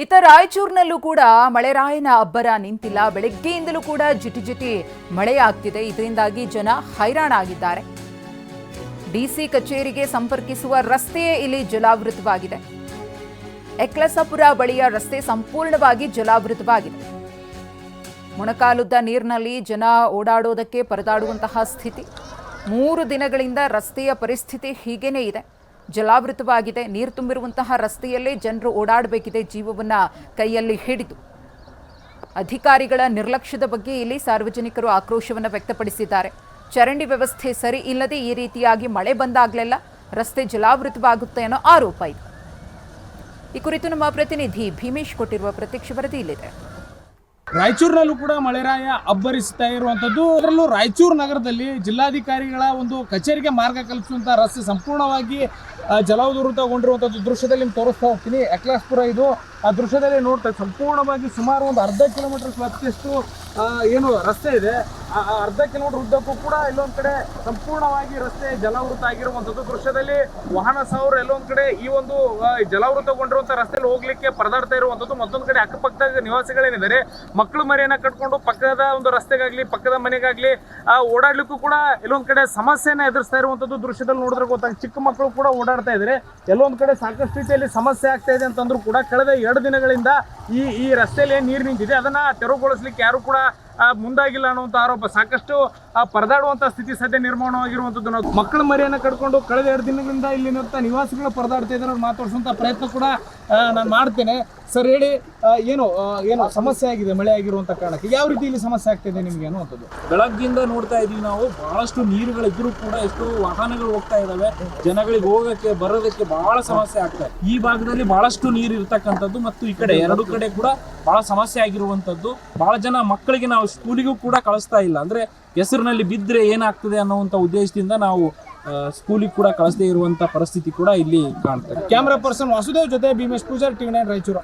ಇತ್ತ ರಾಯಚೂರಿನಲ್ಲೂ ಕೂಡ ಮಳೆರಾಯನ ಅಬ್ಬರ ನಿಂತಿಲ್ಲ. ಬೆಳಗ್ಗೆಯಿಂದಲೂ ಕೂಡ ಜಿಟಿ ಜಿಟಿ ಮಳೆಯಾಗ್ತಿದೆ ಇದರಿಂದಾಗಿ ಜನ ಹೈರಾಣಾಗಿದ್ದಾರೆ. ಡಿಸಿ ಕಚೇರಿಗೆ ಸಂಪರ್ಕಿಸುವ ರಸ್ತೆಯೇ ಇಲ್ಲಿ ಜಲಾವೃತವಾಗಿದೆ. ಎಕ್ಲಸಪುರ ಬಳಿಯ ರಸ್ತೆ ಸಂಪೂರ್ಣವಾಗಿ ಜಲಾವೃತವಾಗಿದೆ. ಮೊಣಕಾಲುದ್ದ ನೀರಿನಲ್ಲಿ ಜನ ಓಡಾಡೋದಕ್ಕೆ ಪರದಾಡುವಂತಹ ಸ್ಥಿತಿ. ಮೂರು ದಿನಗಳಿಂದ ರಸ್ತೆಯ ಪರಿಸ್ಥಿತಿ ಹೀಗೇನೇ ಇದೆ. ಜಲಾವೃತವಾಗಿದೆ. ನೀರು ತುಂಬಿರುವಂತಹ ರಸ್ತೆಯಲ್ಲೇ ಜನರು ಓಡಾಡಬೇಕಿದೆ. ಜೀವವನ್ನ ಕೈಯಲ್ಲಿ ಹಿಡಿದು ಅಧಿಕಾರಿಗಳ ನಿರ್ಲಕ್ಷ್ಯದ ಬಗ್ಗೆ ಇಲ್ಲಿ ಸಾರ್ವಜನಿಕರು ಆಕ್ರೋಶವನ್ನು ವ್ಯಕ್ತಪಡಿಸಿದ್ದಾರೆ. ಚರಂಡಿ ವ್ಯವಸ್ಥೆ ಸರಿ ಇಲ್ಲದೆ ಈ ರೀತಿಯಾಗಿ ಮಳೆ ಬಂದಾಗಲೆಲ್ಲ ರಸ್ತೆ ಜಲಾವೃತವಾಗುತ್ತೆ ಅನ್ನೋ ಆರೋಪ ಇದೆ. ಈ ಕುರಿತು ನಮ್ಮ ಪ್ರತಿನಿಧಿ ಭೀಮೇಶ್ ಕೊಟ್ಟಿರುವ ಪ್ರತ್ಯಕ್ಷ ವರದಿ ಇಲ್ಲಿದೆ. ರಾಯಚೂರಿನಲ್ಲೂ ಕೂಡ ಮಳೆರಾಯ ಅಬ್ಬರಿಸ್ತಾ ಇರುವಂತದ್ದು ಅದರಲ್ಲೂ ರಾಯಚೂರು ನಗರದಲ್ಲಿ ಜಿಲ್ಲಾಧಿಕಾರಿಗಳ ಒಂದು ಕಚೇರಿಗೆ ಮಾರ್ಗ ಕಲ್ಪಿಸುವಂತ ರಸ್ತೆ ಸಂಪೂರ್ಣವಾಗಿ ಜಲಾವೃತಗೊಂಡಿರುವಂತದ್ದು ದೃಶ್ಯದಲ್ಲಿ ನಿಮ್ಗೆ ತೋರಿಸ್ತಾ ಹೋಗ್ತೀನಿ. ಅಕ್ಲಾಸ್ಪುರ ಇದು. ಆ ದೃಶ್ಯದಲ್ಲಿ ನೋಡ್ತಾ, ಸಂಪೂರ್ಣವಾಗಿ ಸುಮಾರು ಒಂದು ಅರ್ಧ ಕಿಲೋಮೀಟರ್ ವ್ಯಾಪ್ತಿಯಷ್ಟು ಏನು ರಸ್ತೆ ಇದೆ. ಅರ್ಧ ಕಿಲೋಮೀಟರ್ ಉದ್ದಕ್ಕೂ ಕೂಡ ಇಲ್ಲೊಂದ್ ಕಡೆ ಸಂಪೂರ್ಣವಾಗಿ ರಸ್ತೆ ಜಲಾವೃತ ಆಗಿರುವಂತದ್ದು. ದೃಶ್ಯದಲ್ಲಿ ವಾಹನ ಸಾವಿರ ಎಲ್ಲೊಂದ್ ಕಡೆ ಈ ಒಂದು ಜಲಾವೃತಗೊಂಡಿರುವಂತ ರಸ್ತೆಯಲ್ಲಿ ಹೋಗ್ಲಿಕ್ಕೆ ಪರದಾಡ್ತಾ ಇರುವಂತದ್ದು. ಮತ್ತೊಂದ್ ಕಡೆ ಅಕ್ಕಪಕ್ಕದ ನಿವಾಸಿಗಳೇನಿದ್ದಾರೆ ಮಕ್ಕಳು ಮರಿಯನ್ನ ಕಟ್ಕೊಂಡು ಪಕ್ಕದ ಒಂದು ರಸ್ತೆಗಾಗ್ಲಿ, ಪಕ್ಕದ ಮನೆಗಾಗ್ಲಿ ಓಡಾಡ್ಲಿಕ್ಕೂ ಕೂಡ ಎಲ್ಲೊಂದ್ ಕಡೆ ಸಮಸ್ಯೆನ ಎದುರಿಸ್ತಾ ಇರುವಂತದ್ದು ದೃಶ್ಯದಲ್ಲಿ ನೋಡಿದ್ರೆ ಗೊತ್ತಾಗ ಚಿಕ್ಕ ಮಕ್ಕಳು ಕೂಡ ಓಡಾಡ್ತಾ ಇದ್ದಾರೆ ಎಲ್ಲೊಂದ್ ಕಡೆ ಸಾಕಷ್ಟು ರೀತಿಯಲ್ಲಿ ಸಮಸ್ಯೆ ಆಗ್ತಾ ಇದೆ ಅಂತಂದ್ರು ಕೂಡ ಕಳೆದ ಎರಡು ದಿನಗಳಿಂದ ಈ ಈ ರಸ್ತೆಯಲ್ಲಿ ಏನು ನೀರು ನಿಂತಿದೆ? ಅದನ್ನ ತೆರವುಗೊಳಿಸ್ಲಿಕ್ಕೆ ಯಾರು ಕೂಡ ಮುಂದಾಗಿಲ್ಲ ಅನ್ನುವಂಥ ಆರೋಪ. ಸಾಕಷ್ಟು ಪರದಾಡುವಂಥ ಸ್ಥಿತಿ ಸದ್ಯ ನಿರ್ಮಾಣವಾಗಿರುವಂಥದ್ದು ನಾವು ಮಕ್ಕಳ ಮರಿಯನ್ನು ಕಟ್ಕೊಂಡು ಕಳೆದ ಎರಡು ದಿನಗಳಿಂದ ಇಲ್ಲಿನ ನಿವಾಸಿಗಳು ಪರದಾಡ್ತಾ ಇದ್ದಾರೆ ಅವ್ರು ಮಾತಾಡ್ಸುವಂತ ಪ್ರಯತ್ನ ಕೂಡ ನಾನು ಮಾಡ್ತೇನೆ. ಸರ್, ಹೇಳಿ ಏನು ಏನು ಸಮಸ್ಯೆ ಆಗಿದೆ, ಮಳೆ ಆಗಿರುವಂತ ಕಾರಣಕ್ಕೆ? ಯಾವ ರೀತಿ ಇಲ್ಲಿ ಸಮಸ್ಯೆ ಆಗ್ತಿದೆ ನಿಮ್ಗೆ ಅನ್ನುವಂಥದ್ದು? ಬೆಳಗ್ಗಿಂದ ನೋಡ್ತಾ ಇದೀವಿ ನಾವು. ಬಹಳಷ್ಟು ನೀರುಗಳಿದ್ರು ಕೂಡ ಎಷ್ಟು ವಾಹನಗಳು ಹೋಗ್ತಾ ಇದಾವೆ. ಜನಗಳಿಗೆ ಹೋಗಕ್ಕೆ, ಬರೋದಕ್ಕೆ ಬಹಳ ಸಮಸ್ಯೆ ಆಗ್ತಾ ಇದೆ. ಈ ಭಾಗದಲ್ಲಿ ಬಹಳಷ್ಟು ನೀರು ಇರ್ತಕ್ಕಂಥದ್ದು ಮತ್ತು ಈ ಕಡೆ ಎರಡು ಕಡೆ ಕೂಡ ಬಹಳ ಸಮಸ್ಯೆ ಆಗಿರುವಂತದ್ದು ಬಹಳ ಜನ ಮಕ್ಕಳಿಗೆ ನಾವು ಸ್ಕೂಲಿಗೂ ಕೂಡ ಕಳಿಸ್ತಾ ಇಲ್ಲ. ಅಂದ್ರೆ, ಹೆಸರಿನಲ್ಲಿ ಬಿದ್ದರೆ ಏನಾಗ್ತದೆ ಅನ್ನುವಂಥ ಉದ್ದೇಶದಿಂದ ನಾವು ಸ್ಕೂಲಿಗೆ ಕೂಡ ಕಳಿಸದೇ ಇರುವಂತಹ ಪರಿಸ್ಥಿತಿ ಕೂಡ ಇಲ್ಲಿ ಕಾಣ್ತದೆ ಕ್ಯಾಮ್ರಾ ಪರ್ಸನ್ ವಾಸುದೇವ್ ಜೊತೆ ಭೀಮೇಶ್ ಪೂಜಾರ್ ಟಿವಿ ನೈನ್ ರಾಯಚೂರು.